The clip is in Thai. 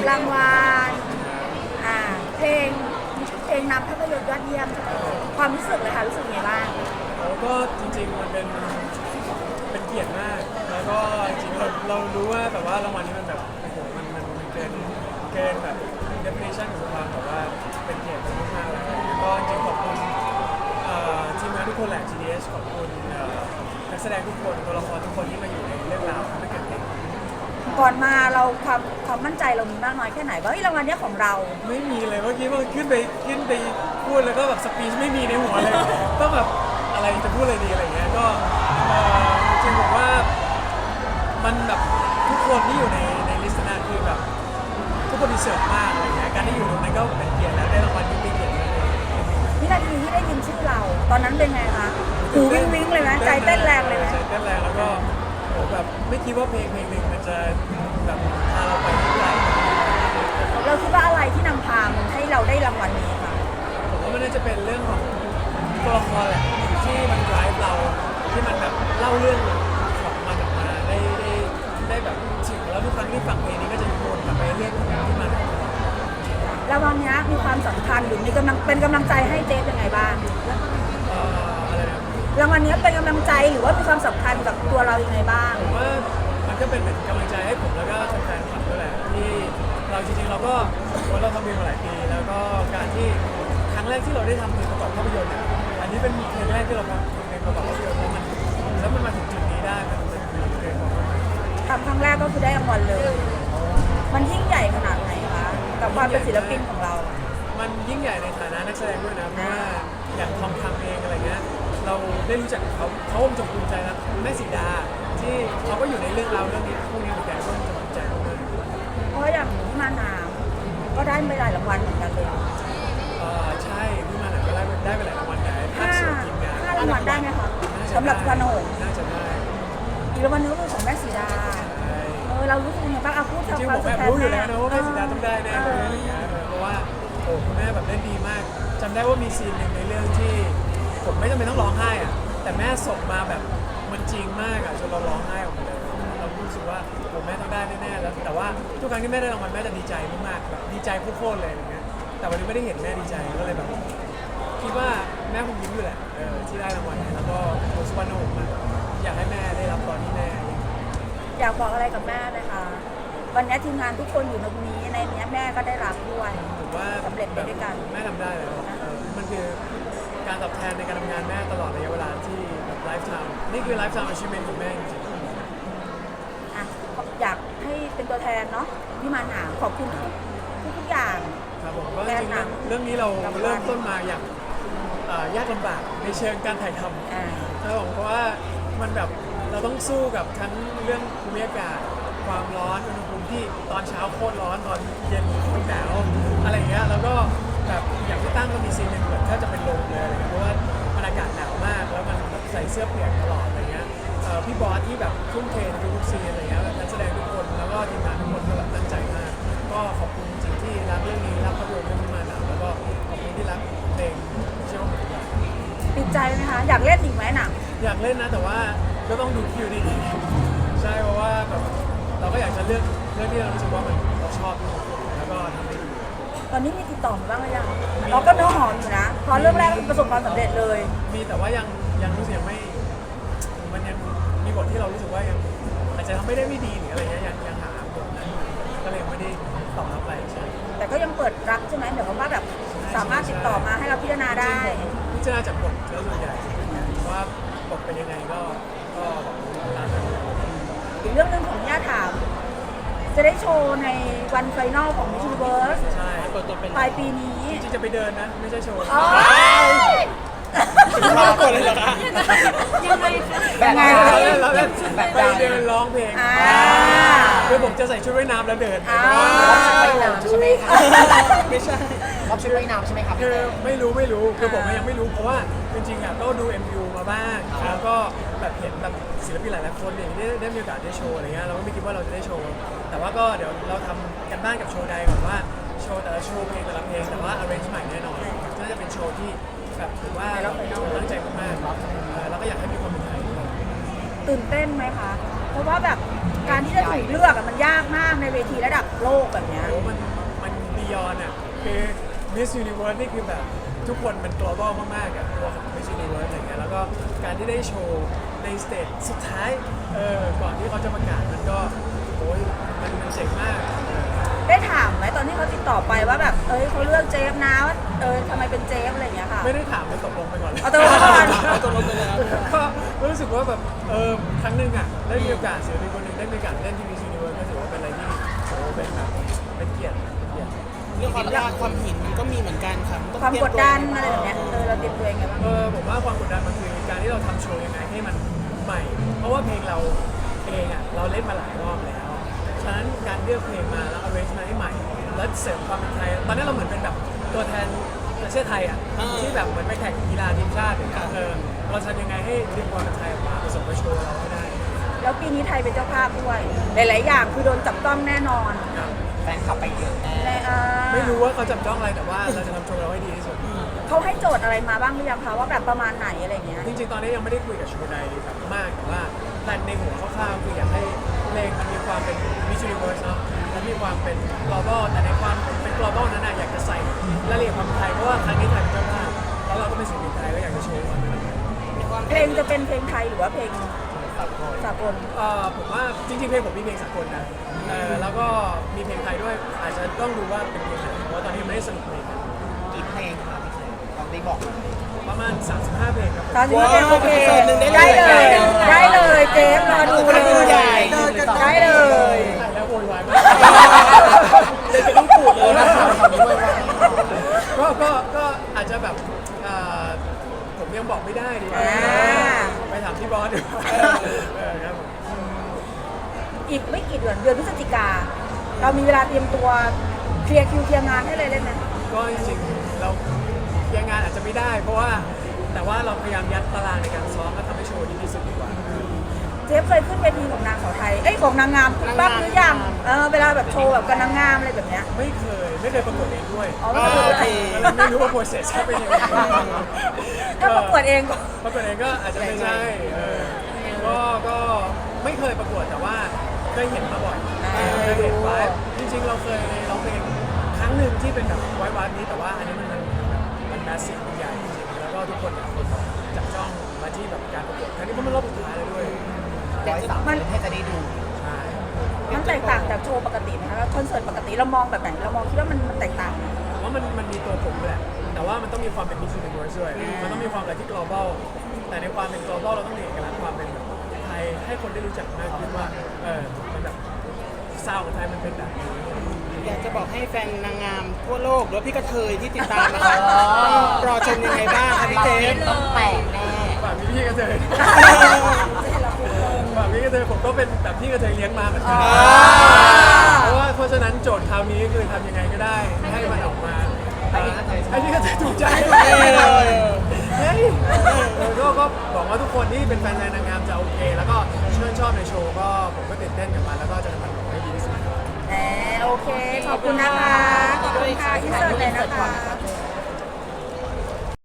ับรางวัลอ่าเพลงเพลงนำภาพยนตร์ยอดเยี่ยม ความรู้สึกเลยค่ะรู้สึกยังไงบ้างแล้วก็จริงๆมันเป็นเป็นเกียรติมาก แล้วก็จริงๆเราเรารู้ว่าแบบว่ารางวัลนี้มันแบบโอ้โหมันมันมันเกินเกินแบบ definition ของความแบบว่าเป็นเกียรติมากๆเลยก็จริงๆขอบคุณเอ่อทีมงานทุกคนแหละ GDS ขอบคุณเอ่อนักแสดงทุกคนตัวละครทุกคนที่มาอยู่ในเรื่องราวไม่เกิดเพลง ก่อนมาเราความความมั่นใจเรามีมากน้อยแค่ไหนว่าเฮ้ยรางวัลเนี้ยของเรา ไม่มีเลยเมื่อกี้ว่าขึ้นไปขึ้นไปพูดแล้วก็แบบสปีชไม่มีในหัวเลย ต้องแบบอะไรจะพูดอะไรดีอะไรเงี้ยก็เอ่อจริงๆผมว่ามันแบบทุกคนที่อยู่ในในลิสต์นั้นคือแบบทุกคนดีเสิร์ฟมากอะไรเงี้ยการได้อยู่ตรงนั้นก็เป็นเกียรติแล้วได้รางวัลที่เป็นเกียรติมากเลยวินาทีที่ได้ยินชื่อเรา ตอนนั้นเป็นไงคะหูวิ่งวิ่งเลยไหมใจเต้นแรงเลยไหมใจเต้นแรงแล้วก็โห แบบไม่คิดว่าเพลงเพลงหนึ่งมันจะแบบพาเราไปที่ไกลเราคิดว่าอะไรที่นำพามันให้เราได้รางวัลนี้ค่ะผมว่ามันน่าจะเป็นเรื่องของตัวละครแหละที่มัน drive เราที่มันแบบเล่าเรื่องของมันออกมาได้ได้ได้แบบถึงแล้วทุกครั้งที่ฟังเพลงนี้ก็จะวนกลับไปเรื่องที่มันรางวัลเนี้ยมีความสำคัญหรือมีกำลังเป็นกำลังใจให้เจฟยังไงบ้าง เอ่ออะไรนะ รางวัลเนี้ยเป็นกำลังใจหรือว่ามีความสำคัญกับตัวเรายังไงบ้าง ผมว่ามันก็เป็นเหมือนกำลังใจให้ผมแล้วก็แฟนๆคลับด้วยแหละที่เราจริงๆเราก็ว่าเราทำเพลงมาหลายปีแล้วก็การที่ครั้งแรกที่เราได้ทำเพลงประกอบภาพยนตร์เนี่ยอันนี้เป็นเพลงแรกที่เราทำเพลงประกอบภาพยนตร์แล้วมันแล้วมันมาถึงจุดนี้ได้มันมันเป็นเพลงของมันทำครั้งแรกก็คือได้รางวัลเลย มันยิ่งใหญ่ขนาดไหนคะ กับความเป็นศิลปินของเรา มันยิ่งใหญ่ในฐานะนักแสดงด้วยนะเพราะว่าอย่างทองคำเองอะไรเงี้ย เราได้รู้จักเขาเขาคงจะภูมิใจนะแม่สีดาที่เขาก็อยู่ในเรื่องราวเรื่องนี้พวกนี้เหมือนกันก็คงจะภูมิใจมากเพราะอย่างที่มาหนามก็ได้ไปหลายรางวัลเหมือนกันเลยๆเออใช่พี่มาหนักก็ได้ได้ไปหลายรางวัลแต่ภาห้าคส่วนทีมงานห้ารางวัลได้ไหมคะน่าจะสำหรับฟันโหงน่าจะได้อีกรางวัลหนึงก็คือของแม่สีดาใช่ เออเรารู้สึกยังไงบ้างเอาพูดจริงคๆวาผมมสุแอดบท้ายรู้อยู่แล้วนะว่าแม่สีดาต้องได้แน่เลยอะไรเงี้ยเออเพราะว่าโอ้คุณแม่แบบเล่นดีมากจำได้ว่ามีซีนหนึ่งในเรื่องที่ ผมไม่จำเป็นต้องร้องไห้อะแต่แม่ส่งมาแบบมันจริงมากอะจนเราร้องไห้ออกมาเลยเรารู้สึกว่าผมแม่ต้องได้แน่ๆแล้ว แต่ว่าทุกครั้งที่แม่ได้รางวัลแม่จะดีใจมากๆแบบดีใจโคตรๆเลยอะไรเงี้ยแต่วันนี้ไม่ได้เห็นแม่ดีใจก็เลยแบบคิดว่าแม่คงยิ้มอยู่แหละเออที่ได้รางวัลแล้วก็โอ้สุวรรณหงส์มากอยากให้แม่ได้รับตอนที่แม่ยังอยากบอกอะไรกับแม่ไหมคะ วันนี้ทีมงานทุกคนอยู่ตรงนี้ในเนี้ยแม่ก็ได้รับด้วย ผมว่าสำเร็จไปด้วยกัน แม่ทำได้แล้วเออมันคือ การตอบแทนในการทำงานแม่ตลอดระยะเวลาที่แบบไลฟ์ไทม์นี่คือไลฟ์ไทม์ achievement ของแม่จริงอะอยากให้เป็นตัวแทนเนาะพี่มาหนามขอบคุณทุกทุกๆอย่าง ๆครับผมก็จแม่ริงๆทำเรื่องนี้เราทำเริ่มต้นมาอย่างเอ่อยากลำบากในเชิงการถ่ายทำ อ่า ครับผมเพราะว่ามันแบบเราต้องสู้กับทั้งเรื่องภูมิอากาศ ความร้อนอุณหภูมิที่ตอนเช้าโคตรร้อนตอนเย็นโคตรหนาวอะไรอย่างเงี้ยแล้วก็ แบบอย่างที่ตั้งก็มีซีนหนึ่งแบบแทบจะเป็นลมเลยอะไรเงี้ยเพราะว่ามันอากาศหนาวมาก แล้วมันแบบใส่เสื้อเปียกตลอดอะไรเงี้ยเอ่อพี่บอสที่แบบทุ่มเทในทุกๆซีนอะไรเงี้ยนักแสดงทุกคนแล้วก็ทีมงานทุกคนก็แบบตั้งใจมาก ก็ขอบคุณจริงๆที่รักเรื่องนี้รักภาพยนตร์เรื่องนี้มาหนาวแล้วก็ขอบคุณที่รักเพลงเชื่อว่าผมรักติดใจไหมคะ อยากเล่นอีกไหมหนังอยากเล่นนะแต่ว่าก็ต้องดูคิวดีๆใช่เพราะว่าแบบเราก็อยากจะเลือกเรื่องที่เรารู้สึกว่ามันเราชอบที่สุดแล้วก็ทำได้ดี ตอนนี้มีติดต่อมาบ้างหรือยังเราก็เนื้อหอมอยู่นะพอเรื่องแรกประสบความสำเร็จเลย มีแต่ว่ายังยังรู้สึกยังไม่ มันยังมีบทที่เรารู้สึกว่ายังอาจจะทำไม่ได้ไม่ดีหรืออะไรเงี้ยยังยังหาบทนั้นอยู่ก็เลยยังไม่ได้ตอบรับไปใช่แต่ก็ยังเปิดรับใช่ไหมเดี๋ยวว่าแบบสามารถติดต่อมาให้เราพิจารณาได้จริงๆผมพิจารณาจากบทแล้วส่วนใหญ่ว่าบทเป็นยังไงก็ก็ตามนั้นอีกเรื่องหนึ่งของย่าถาม จะได้โชว์ในวันไฟนอลของ Miss Universe ใช่ เปิดตัวเป็นปลายปีนี้ จริงๆจะไปเดินนะ ไม่ใช่โชว์อ๋อมากกว่าเลยเหรอคะยังไงเราเล่นเราเล่นไปเดินร้องเพลงอ่า คือผมจะใส่ชุดว่ายน้ำแล้วเดินอ่าว่ายน้ำใช่ไหมคะไม่ใช่รอบชุดว่ายน้ำใช่ไหมครับคือไม่รู้ไม่รู้คือผมยังไม่รู้เพราะว่าจริงๆอะก็ดู MU มาบ้างแล้วก็แบบเห็นแบบศิลปินหลายๆคนเนี่ยได้ได้มีโอกาสได้โชว์อะไรเงี้ยเราก็ไม่คิดว่าเราจะได้โชว์ แต่ว่าก็เดี๋ยวเราทำกันบ้านกับโชว์ใดก่อนว่าโช ว์แต่ละโชว์เพลงแต่ละเพลงแต่ว่า arrange ใหม่แน่นอนน่าจะเป็นโชว์ที่แบบถือว่าเราตั้งใจมากๆเออแล้วก็อยากให้มีความเป็นไทยด้วยตื่นเต้นไหมคะ เพราะว่าแบบการที่จะถูกเลือกอะมันยากมากในเวทีระดับโลกแบบเนี้ย โอ้มัน beyond อะคือ Miss Universe นี่คือแบบทุกคนมัน global มากๆอะตัวของ Miss Universe อะไรเงี้ยแล้วก็การที่ได้โชว์ในสเตจสุดท้ายเออก่อนที่เขาจะประกาศมันก็โอ้ยมันมันเจ๋งมากเออ ได้ถามไหมตอนที่เขาติดต่อไปว่าแบบ เอ้ยเขาเลือกเจฟนะว่าเออทำไมเป็นเจฟอะไรอย่างเงี้ยค่ะ ไม่ได้ถามไปตกลงไปก่อนเอาตกลงไปก่อนตกลงไปแล้วก็รู้สึกว่าแบบเออครั้งหนึ่งอะได้มีโอกาสศิลปินคนหนึ่งได้มีโอกาสเล่นที่ Miss Universe ก็ถือว่าเป็นอะไรที่โอ้เป็นแบบเป็นเกียรติเป็นเกียรติ เรื่องความยากความหินมันก็มีเหมือนกันครับต้องความเตรียกดดันตัวอะไรแบบเนี้ยเออเราเตรียมตัวยังไงบ้าง เออผมว่าความกดดันมันคือการที่เราทำโชว์ยังไงให้มันใหม่ เพราะว่าเพลงเราเองอะเราเล่นมาหลายรอบแล้ว ฉะนั้นการเลือกเพลงมาแล้ว arrange มาให้ใหม่ แล้วเสริมความเป็นไทย ตอนนี้เราเหมือนเป็นแบบตัวแทนประเทศไทยอะที่แบบเหมือนไปแข่งกีฬาทีมชาติอย่างเงี้ยเออเราทำยังไงให้ดึงความเป็นไทยออกมาผสมกับโชว์เราให้ได้แล้วปีนี้ไทยเป็นเจ้าภาพด้วย หลาย ๆ อย่างคือโดนจับต้องแน่นอนครับแฟนคลับไปเยอะแน่และอ่าไม่รู้ว่าเขาจับจ้องอะไรแต่ว่าเราจะทำโชว์เราให้ดีที่สุด เขาให้โจทย์อะไรมาบ้างหรือยังคะว่าแบบประมาณไหนอะไรอย่างเงี้ย จริงๆ ตอนนี้ยังไม่ได้คุยกับโชว์ใดแบบมากแต่ว่าแพลนในหัวคร่าวๆคืออยากให้เพ ลงมันมีความเป็น Miss Universe เนาะและมีความเป็น global แต่ในความเป็น global นั้นน่ะอยากจะใส่รายละเอียดความเป็นไทยเพราะว่าครั้งนี้ไทยเป็นเจ้าภาพแล้วเราก็เป็นศิลปินไทยแล้วอยากจะโชว์ความเป็นไทยเพลงจะเป็นเพลงไทยหรือว่าเพลงสากลเอ่อผมว่าจริงๆเพลงผมมีเพลงสากลนะเออแล้วก็มีเพลงไทยด้วยอาจจะต้องดูว่าเป็นเพลงไหนเพราะว่าตอนนี้ยังไม่ได้สรุปเพลงกี่เพลงคะ พี่เจฟลองได้บอกหน่อยประมาณ 35เพลงครับผมตอนนี้เป็นโอเคได้เลย ได้เลยเจฟรอดูเลยได้เลยถ่ายแล้วโวยวายมากเลยเป็นต้องปูดเลยนะครับก็ก็ก็อาจจะแบบเอ่อผมยังบอกไม่ได้ดีกว่าอ่าไปถามพี่บอสดีกว่าเออครับผมอีกไม่กี่เดือนเดือนพฤศจิกา เรามีเวลาเตรียมตัวเคลียร์คิวเคลียร์งานให้เลยเล่นไหมก็จริงๆเรา เคลียร์งานอาจจะไม่ได้ เพราะว่าแต่ว่าเราพยายามยัดตารางในการซ้อมและทำให้โชว์ดีที่สุดดีกว่า เจฟเคยขึ้นเวทีของนางสาวไทย เอ้ยของนางงามบ้างหรือยัง เออเวลาแบบโชว์แบบกับนางงามอะไรแบบเนี้ย ไม่เคยไม่เคยประกวดเองด้วยอ๋อไม่เคย โอเคก็เลยไม่รู้ว่า process เขาเป็นยังไงถ้าประกวดเองก็ ประกวดเองก็อาจจะไม่ใช่เออก็ก็ไม่เคยประกวดแต่ว่าเคยเห็นมาบ่อยอ่า เคยเห็นไว้จริงๆ เราเคยร้องเพลงครั้งหนึ่งที่เป็นแบบไว้วัดนี้แต่ว่าอันนี้มันมันมัน แมสซีฟมันใหญ่จริงๆแล้วก็ทุกคนแบบจับจ้องมาที่แบบการประกวดครั้งนี้ก็เป็นรอบสุดท้ายแล้วด้วยร้อยสามเพื่อจะได้ดูใช่มันแตกต่างจากโชว์ปกติไหมคะคอนเสิร์ตปกติเรามองแบบไหนเรามองคิดว่ามันมันแตกต่างไหมผมว่ามันมันมีตัวผมแหละแต่ว่ามันต้องมีความเป็น Miss Universe ด้วยมันต้องมีความอะไรที่ global แต่ในความเป็น global เราต้องมีเอกลักษณ์ความเป็นแบบไทยให้คนได้รู้จักมากขึ้นว่าเออมันแบบซาวของไทยมันเป็นแบบนี้ อยากจะบอกให้แฟนนางงามทั่วโลกหรือว่าพี่กระเทยที่ติดตามนะครับต้องรอชมยังไงบ้างครับพี่เจฟต้องแตกแน่ฝากพี่พี่กระเทยฝากพี่กระเทยผมก็เป็นแบบพี่กระเทยเลี้ยงมาเหมือนกันเพราะว่าเพราะฉะนั้นโจทย์คราวนี้คือทำยังไงก็ได้ให้มันออกมาไอ้พี่กระเทยถูกใจเฮ้ยก็ก็บอกว่าทุกคนที่เป็นแฟนนางงามจะโอเค แล้วก็ชื่นชอบในโชว์ก็ผมก็ตื่นเต้นกับมันแล้วก็จะทำมัน โอเค ขอบคุณนะคะ ขอบคุณค่ะที่เสิร์ฟเลยนะคะ